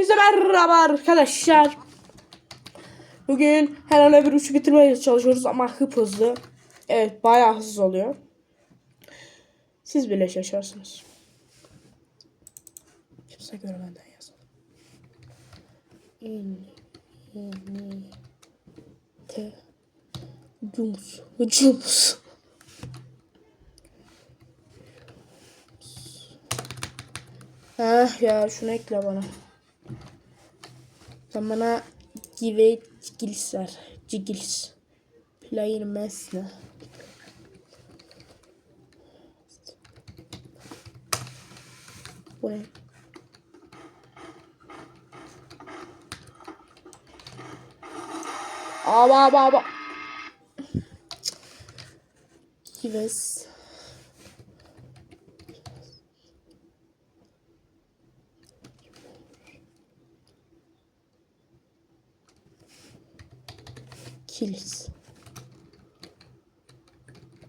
Hepinize merhaba arkadaşlar. Bugün herhalde bir üçü bitirmeye çalışıyoruz ama hıp hızlı. Evet bayağı hızlı oluyor. Siz bile şaşarsınız. Kimse görmeden yazalım. İn, in, te, cumus, cumus. Ah ya şunu ekle bana. Sen bana give cigils ver. Cigils. Player mesne. Bu ne? Aba aba aba. Gives. Kilis.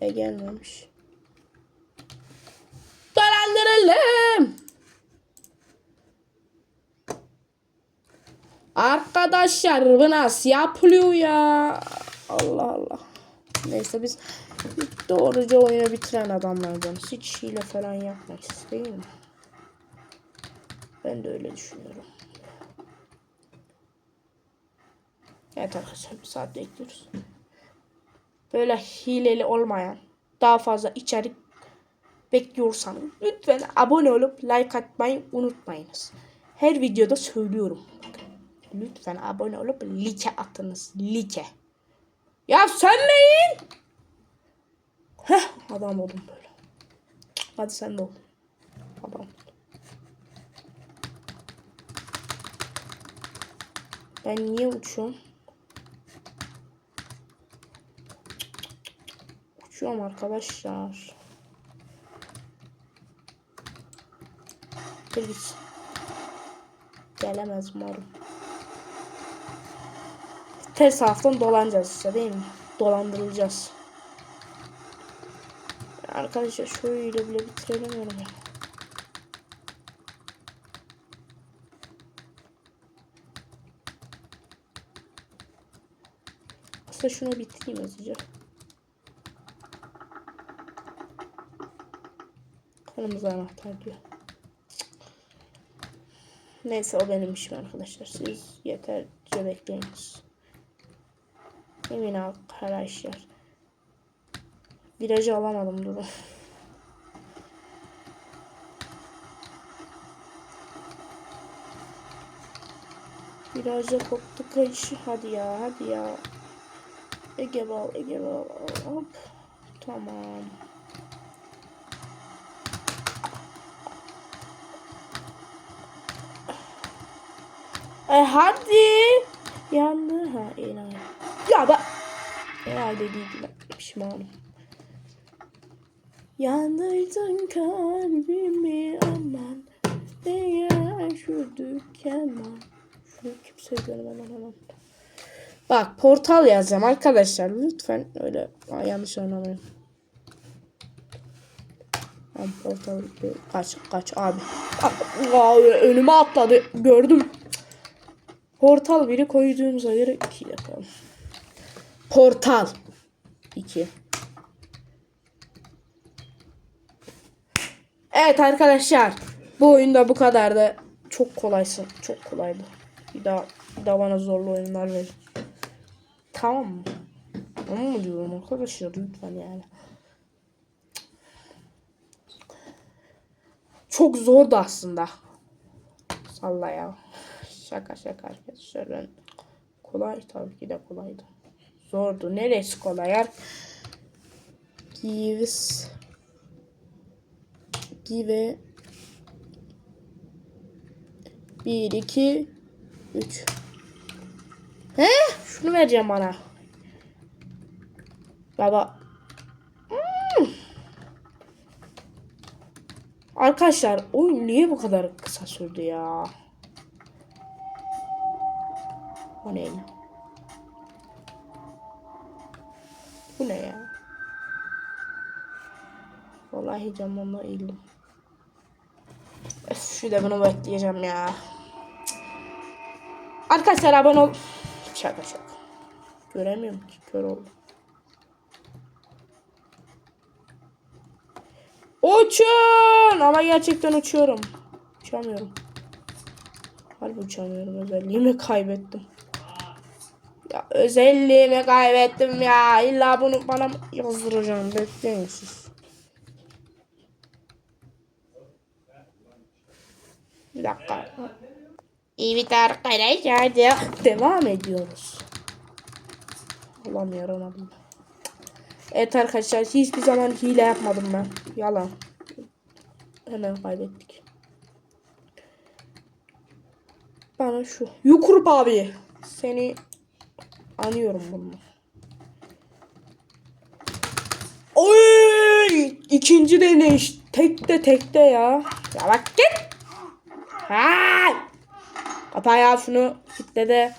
E gelmemiş. Dolandırıldım. Arkadaşlar bu nasıl yapılıyor ya? Allah Allah. Neyse biz doğruca oyunu bitiren adamlardanız. Hiç hile falan yapmayız değil mi? Ben de öyle düşünüyorum. Evet arkadaşlar bir saat bekliyoruz. Böyle hileli olmayan daha fazla içerik bekliyorsanız lütfen abone olup like atmayı unutmayınız. Her videoda söylüyorum. Lütfen abone olup like atınız. Like. Ya sönmeyin. Heh adam oldum böyle. Hadi sen de ol. Adam. Ben niye uçuyorum? Uçuyorum arkadaşlar. Dur git. Gelemez umarım. Ters taraftan dolanacağız işte değil mi? Dolandırılacağız. Arkadaşlar şöyle bile bitiremiyorum ya. Aslında şunu bitireyim hızlıca. Kırmızı anahtar diyor. Neyse o benim işim arkadaşlar. Siz yeterce bekleyiniz. Emin arkadaşlar. Virajı alamadım durun. Viraja koptu kayışı. Hadi ya hadi ya. Ege bal Ege bal. Hop. Tamam. E hadi. Yandı. Ha enayi. Ya bak. Enayi dediydi lan. Pişmanım. Yandırdın kalbimi aman. Değer şu dükkanman. Şunu kimse görmeden hemen. Bak portal yazacağım arkadaşlar. Lütfen öyle Aa, yanlış anlamayın. Tamam portal kaç kaç abi. Aa, önüme atladı. Gördüm. Portal 1'i koyduğumuza göre 2 yapalım. Portal 2. Evet arkadaşlar. Bu oyunda bu kadar da çok kolaysın. Çok kolaydı. Bir daha, bir daha bana zorlu oyunlar verin. Tamam mı? Tamam mı diyorum arkadaşlar lütfen yani. Çok zordu aslında. Salla ya. Şaka şaka arkadaşlar kolay tabii ki de kolaydı. Zordu. Neresi kolay? Yer? Gives Give 1 2 3 He? Şunu vereceğim bana. Baba. Hmm. Arkadaşlar oyun niye bu kadar kısa sürdü ya? O ne ya? Bu ne ya? Vallahi camımla eğildim. Öf, şu da bunu bekleyeceğim ya. Arkadaşlar abone ol. Şaka şaka. Göremiyorum ki kör oldum. Uçun! Ama gerçekten uçuyorum. Uçamıyorum. Harbi uçamıyorum. Özelliğimi kaybettim. Ya özelliğimi kaybettim ya. İlla bunu bana yazdıracağım. Bekleyin siz. Bir dakika. Evet arkadaşlar de- devam ediyoruz. Allah'ım yaramadım. Evet arkadaşlar hiçbir zaman hile yapmadım ben. Yalan. Hemen kaybettik. Bana şu. Yukurup abi. Seni anıyorum bunu. Oy! İkinci deneyiş. Tekte tekte ya. Ya bak git. Ha! Kapa ya şunu. Kitle de.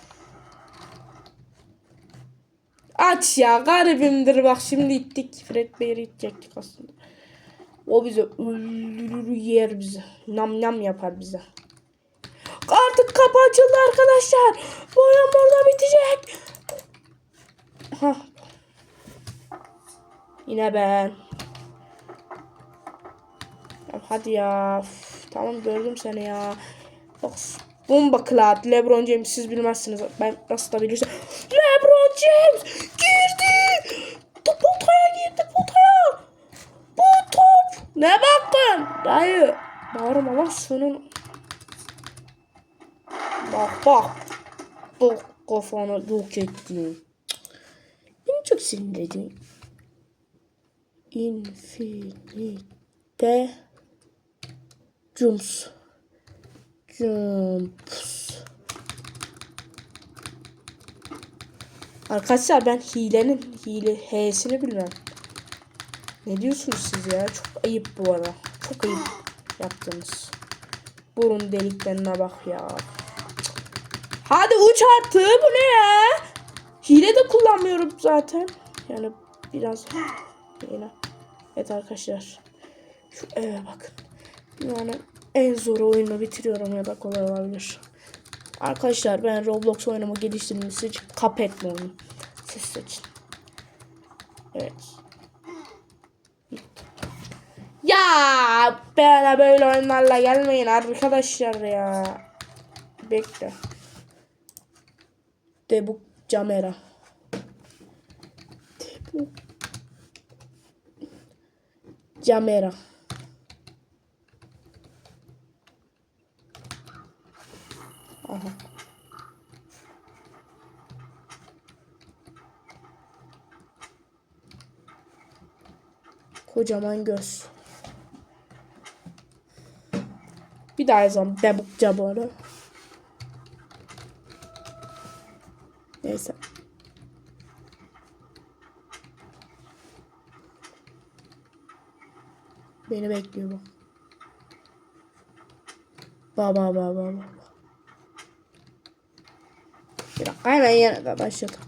Aç ya garibimdir bak şimdi ittik. Fred Bey'i itecektik aslında. O bizi öldürür yer bizi. Nam nam yapar bize. Artık kapı açıldı arkadaşlar. Bu oyun burada bitecek. Hah. Yine ben. Hadi ya. Üf, tamam gördüm seni ya. Bak bomba klat. Lebron James siz bilmezsiniz. Ben nasıl da bilirsem. Lebron James girdi. Potaya girdi potaya. Bu top. Ne bakın? Dayı. Bağırma lan senin. Bak bak. Bu kafanı yok ettin. Çok sinirledin. Infinite Jumps. Jumps. Arkadaşlar ben hilenin hile H'sini bilmem. Ne diyorsunuz siz ya? Çok ayıp bu arada. Çok ayıp yaptınız. Burun deliklerine bak ya. Hadi uç artık. Bu ne ya? Hile de kullanmıyorum zaten. Yani biraz yine. Evet arkadaşlar. Şu eve bakın. Yani en zor oyunu bitiriyorum ya da kolay olabilir. Arkadaşlar ben Roblox oyunumu geliştirmesi için Cuphead mi? Siz seçin. Evet. Ya bana böyle oyunlarla gelmeyin arkadaşlar ya. Bekle. Debuk Camera. Camera. Aha. Kocaman göz. Bir daha yazalım. Debuk Camera. Neyse. Beni bekliyor bu. Ba ba ba ba ba. Bir dakika hemen yeniden başladım.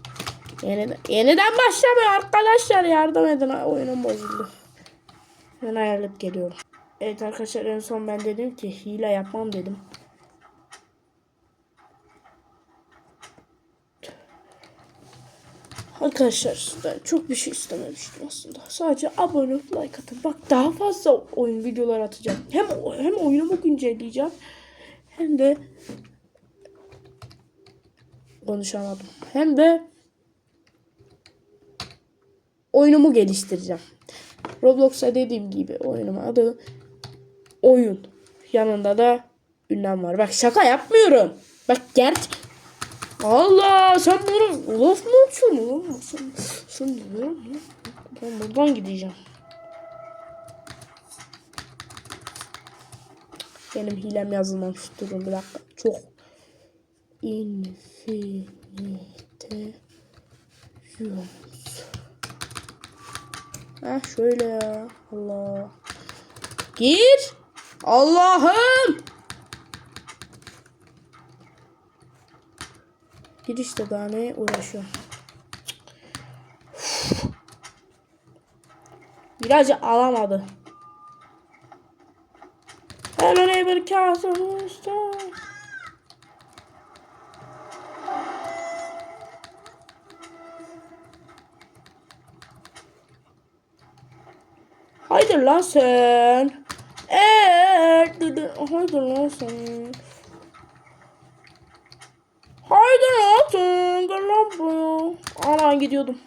Yeniden, yeniden başlamıyor arkadaşlar yardım edin oyunum bozuldu. Ben ayarlayıp geliyorum. Evet arkadaşlar en son ben dedim ki hile yapmam dedim. Arkadaşlar ben çok bir şey istememiştim aslında. Sadece abone olup like atın. Bak daha fazla oyun videolar atacağım. Hem hem oyunumu güncelleyeceğim. Hem de konuşamadım. Hem de oyunumu geliştireceğim. Roblox'a dediğim gibi oyunun adı oyun. Yanında da ünlem var. Bak şaka yapmıyorum. Bak gerçek Allah sen bunu laf mı açıyorsun oğlum? Sen, sen ne? Ben buradan gideceğim. Benim hilem yazılmamış durun bir dakika. Çok infinite Yunus. Ha şöyle ya. Allah. Gir. Allah'ım. Girişte daha ne uğraşıyor. Virajı alamadı. Hello neighbor castle star. Haydi lan sen. Eee. Haydi lan sen. Haydi sen. Gel lan buraya. Aman gidiyordum.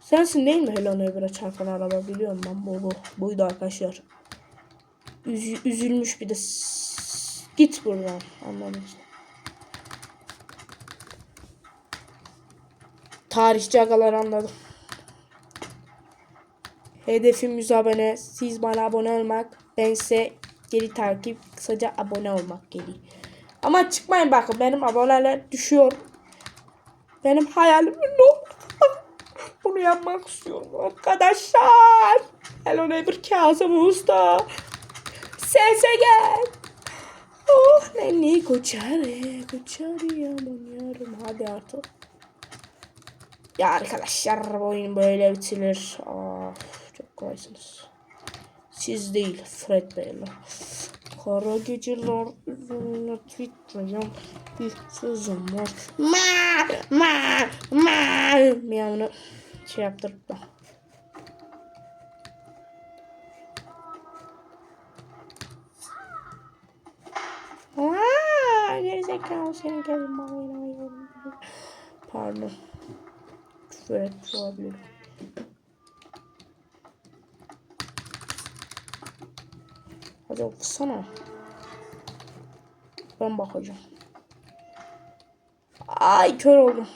Sensin değil mi Helena Eber'e çarpan araba biliyorum ben bu bu. Buydu arkadaşlar. Üzü- üzülmüş bir de. Git buradan. Anladım. Tarihçi agalar anladım. Hedefim 100 abone. Siz bana abone olmak. Bense geri takip. Kısaca abone olmak geri. Ama çıkmayın bakın benim aboneler düşüyor. Benim hayalim ne Bunu yapmak istiyorum arkadaşlar. Hello Neighbor Kazım Usta. Sese gel. Oh nenni koçarı koçarı yaman yarım. Hadi artık. Ya arkadaşlar bu oyun böyle bitirir. Aa, çok kolaysınız. Siz değil Fred Bey'le. Kara geceler üzerine titreyen bir sözüm var. Ma ma ma miyavını şey yaptırıp da. Aa, gerizekalı senin gelin bana Pardon. Küfür etmiş olabilirim. Hadi okusana. Ben bakacağım. Ay kör oldum.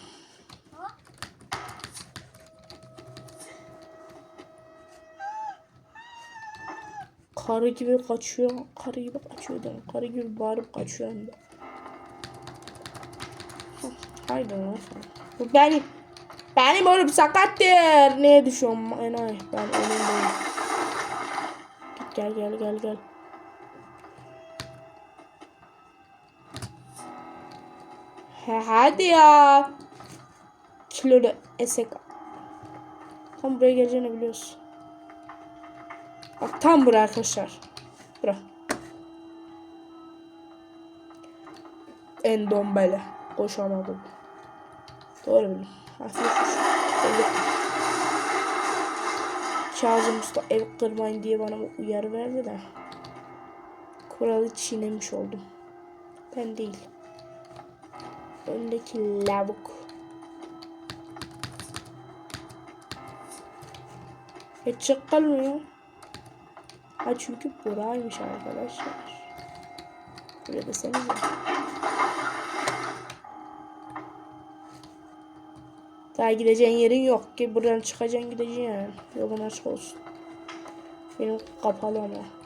Karı gibi kaçıyor. Karı gibi kaçıyor da. Karı gibi bağırıp kaçıyor hem de. Haydi lan. Bu benim. Benim oğlum sakattır. Neye düşüyorum? Enayi. Ben önündeyim. Git gel gel gel gel. Hadi ya. Kilolu esek. Tam buraya geleceğini biliyorsun. Bak tam buraya arkadaşlar. Bura. Endombele. Koşamadım. Doğru bildim. Kazım Usta ev kırmayın diye bana uyarı verdi de. Kuralı çiğnemiş oldum. Ben değil. Öndeki lavuk. Hiç çıkalmıyor. Ha çünkü buraymış arkadaşlar. Böyle desenize. Daha gideceğin yerin yok ki buradan çıkacaksın gideceksin yani. Yolun açık olsun. Benim kapalı ama.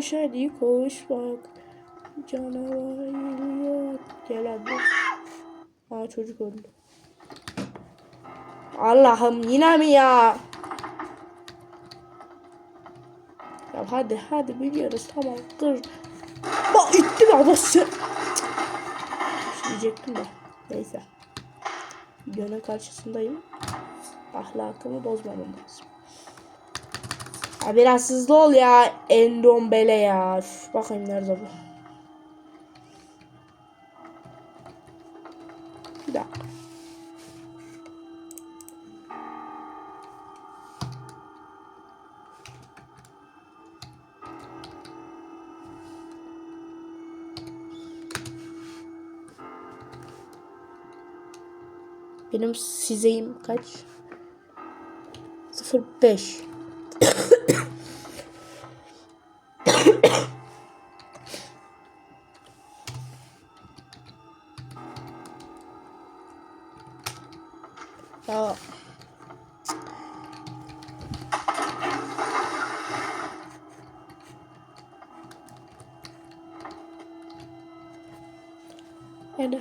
Koş hadi koş bak. Canavar geliyor. Gel hadi. Aa çocuk öldü. Allah'ım yine mi ya? Ya hadi hadi biliyoruz tamam dur. Bak itti mi Allah sen. Diyecektim de. Neyse. Videonun karşısındayım. Ahlakımı bozmamam lazım. Ya biraz hızlı ol ya. Endombele ya. Üf, bakayım nerede bu. Bir dakika. Benim sizeyim kaç? 05.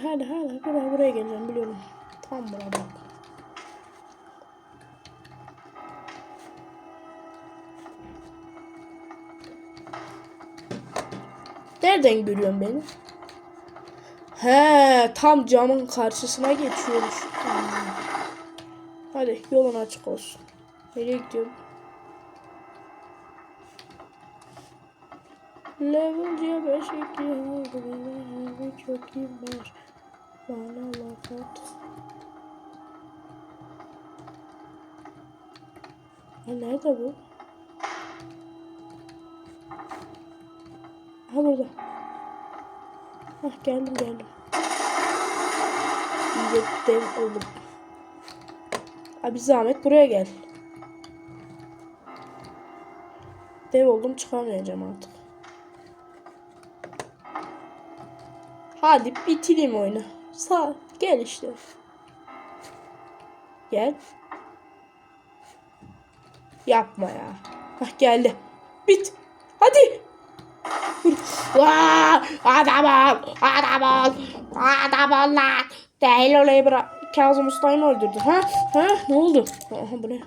Hadi hadi hadi buraya buraya geleceğim biliyorum. Tam buraya bak. Nereden görüyorsun beni? He, tam camın karşısına geçiyormuş. Hadi yolun açık olsun. Nereye gidiyorum? Level C5 ekliyor. Çok iyi var. Laf at. Ya nerede bu? Ha burada. Hah geldim geldim. Dev oldum. Abi zahmet buraya gel. Dev oldum çıkamayacağım artık. Hadi bitireyim oyunu. Sağ gel işte. Gel. Yapma ya. Hah geldi. Bit. Hadi. Vur. Vaa! Adam ol. Adam ol. Adam ol lan. Değil olayı bırak. Kazım Usta'yı öldürdü? Ha? Ha? Ne oldu? Aha bu ne?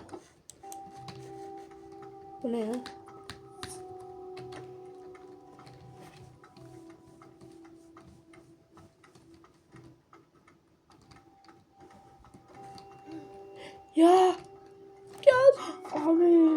Bu ne ya? Ya. Gel. Abi.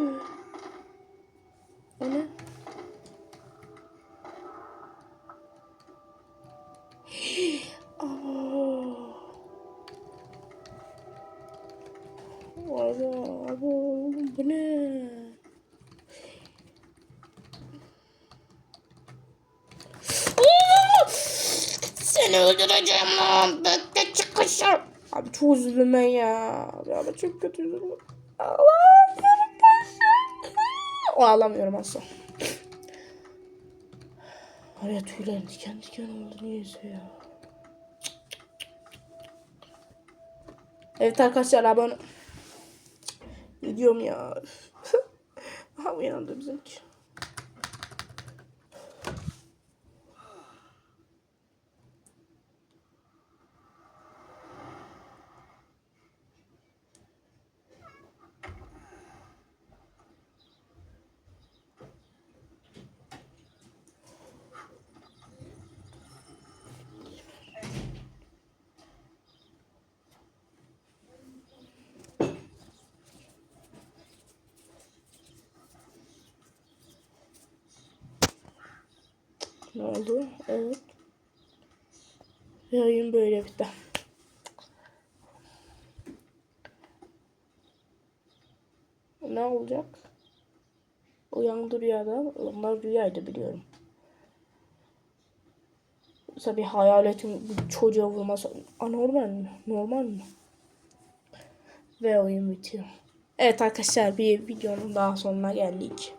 Abi ben ya. Abi, abi çok kötü üzüldüm. Ağlamıyorum O ağlamıyorum asla. Araya tüylerim diken diken oldu niyeyse ya. Evet arkadaşlar abone Gidiyorum ya. Aha uyandı bizimki. Ne oldu? Evet. Yayın böyle bitti. Ne olacak? Uyandı rüyadan. Onlar rüyaydı biliyorum. Mesela bir hayaletin bir çocuğa vurması anormal mi? Normal mi? Ve oyun bitiyor. Evet arkadaşlar bir videonun daha sonuna geldik.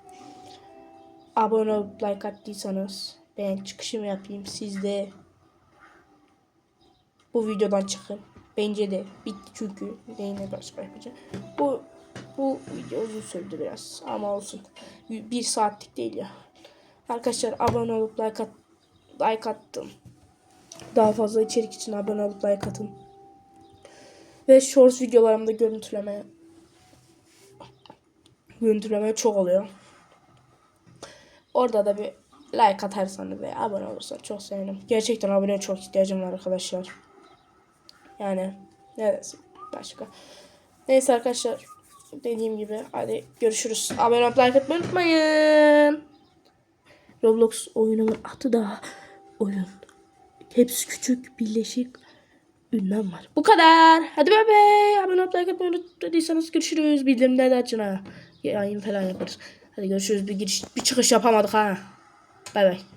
Abone olup like attıysanız ben çıkışımı yapayım. Siz de bu videodan çıkın. Bence de bitti çünkü neyine başka yapacağım. Bu bu video uzun sürdü biraz ama olsun. Bir saatlik değil ya. Arkadaşlar abone olup like, at, like attım. Daha fazla içerik için abone olup like atın. Ve shorts videolarımda görüntüleme görüntüleme çok oluyor. Orada da bir like atarsanız ve abone olursanız çok sevinirim. Gerçekten abone çok ihtiyacım var arkadaşlar. Yani ne desin başka. Neyse arkadaşlar dediğim gibi hadi görüşürüz. Abone olup like atmayı unutmayın. Roblox oyunun adı da oyun. Hepsi küçük birleşik ünlem var. Bu kadar. Hadi bay. Abone olup like atmayı unutmadıysanız görüşürüz. Bildirimleri de açın ha. Yayın falan yaparız. Hadi görüşürüz. Bir giriş, bir çıkış yapamadık ha. Bay bay.